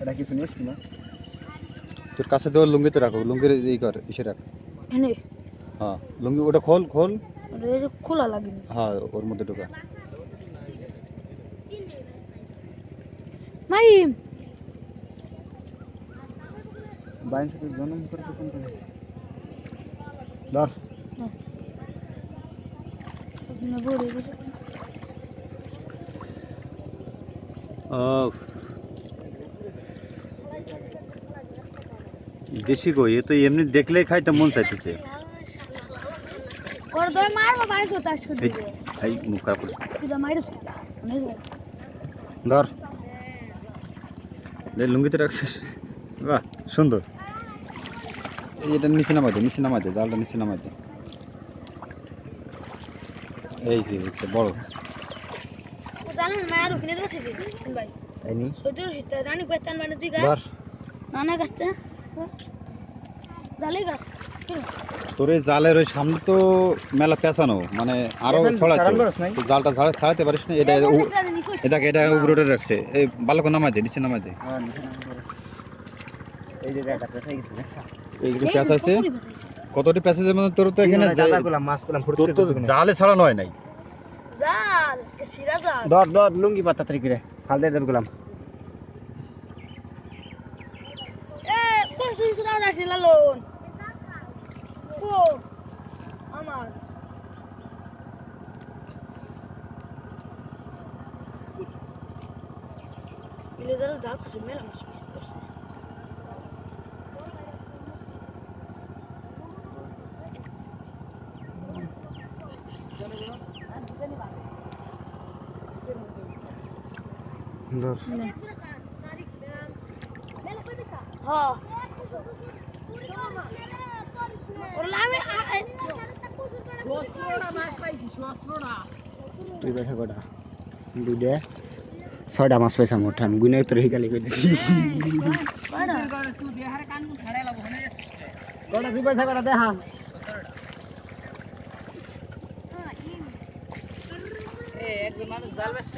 এটা কিছু নিয়ে এসছি না তোর কাছে তো লুঙ্গিতে রাখো লুঙ্গির ই কর ইসে রাখ এনে? হ্যাঁ লুঙ্গি ওটা খোল খোল। ওটা এই যে খোলা লাগেনি হ্যাঁ ওর মধ্যে ঢোকা। মাইম বাইন সাথে জন্ম করে পেছন করে ধর না বড় বড় দেশি কই এ তো এমনি দেখলেই খাইতে মন চাইতেছে। ওর দই মারবো বাইরে তো তাস করে এই মুখ খারাপ করে তুই মাইরো ধর। এই লুঙ্গিতে রাখছিস। বাহ সুন্দর। এই এটা নিচে নামাই দে নিচে নামাই দে জালটা নিচে নামাই দে। এই যে একটা বড়। জানেন মায়ের ওখানে তো বসেছি। ভাই তাই নি। সত্যি সত্যি রানী গাছ মানে তুই গাছ। নানা গাছটা। জালে গাছ। তোর এই জালের ওই সামনে তো মেলা পেঁচানো মানে আরও জালটা ছাড়া ছাড়াতে পারিস না? এটা এটা এটা উপরে উঠে রাখছে। এই ভালো করে নামাই দে। নিচে নামাই দে। পেঁচাইছে কতটি পেঁচাইছে মানে তোর তো এখানে তোর তো জালে ছাড়ানো হয় নাই। জাল সিরা জাল। লুঙ্গি পাতা গুলাম এ কোন সুই সুরা যাস লালন কো আমার ইলে জাল কাছে মেলা মাছ করছে হ্যাঁ ওর নামে তুই পাইছ কটা? দুইটা। ছয়টা মাছ পাইছা মোট আমি গুনে তোর হিকালি করে দিছি কটা তুই পাইছা কটা দে হ্যাঁ একজন মানুষ জাল ব্যস্ত